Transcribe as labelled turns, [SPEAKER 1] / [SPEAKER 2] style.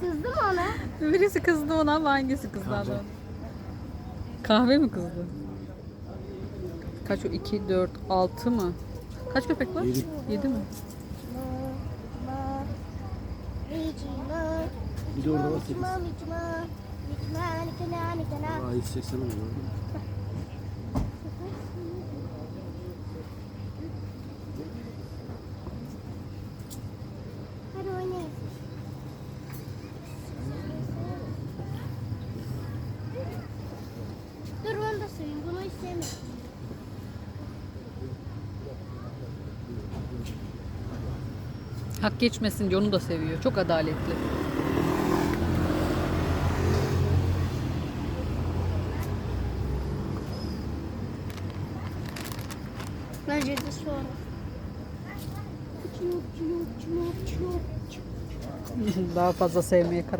[SPEAKER 1] Kızdı mı ona?
[SPEAKER 2] Birisi kızdı ona ama hangisi kızdı
[SPEAKER 3] Kahve.
[SPEAKER 2] Kahve mi kızdı? Kaç o? 2, 4, 6 mı? Kaç köpek var?
[SPEAKER 3] Yedi.
[SPEAKER 2] 7 mi?
[SPEAKER 3] Bir de orada var sekiz.
[SPEAKER 1] Aa,
[SPEAKER 3] Aa 180 oluyor.
[SPEAKER 1] Hadi oynayın. Dur onu da seveyim. Bunu istemiyorum.
[SPEAKER 2] Hak geçmesin diye onu da seviyor. Çok adaletli.
[SPEAKER 1] Bence de sonra. Çup çup.
[SPEAKER 2] Daha fazla sevmeye karar